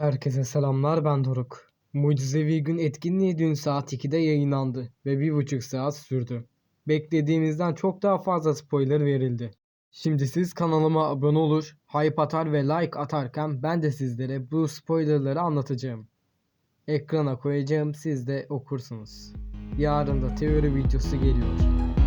Herkese selamlar ben Doruk. Mucizevi Gün etkinliği dün saat 2'de yayınlandı ve bir buçuk saat sürdü. Beklediğimizden çok daha fazla spoiler verildi. Şimdi siz kanalıma abone olur, hype atar ve like atarken ben de sizlere bu spoilerları anlatacağım. Ekrana koyacağım siz de okursunuz. Yarın da teori videosu geliyor.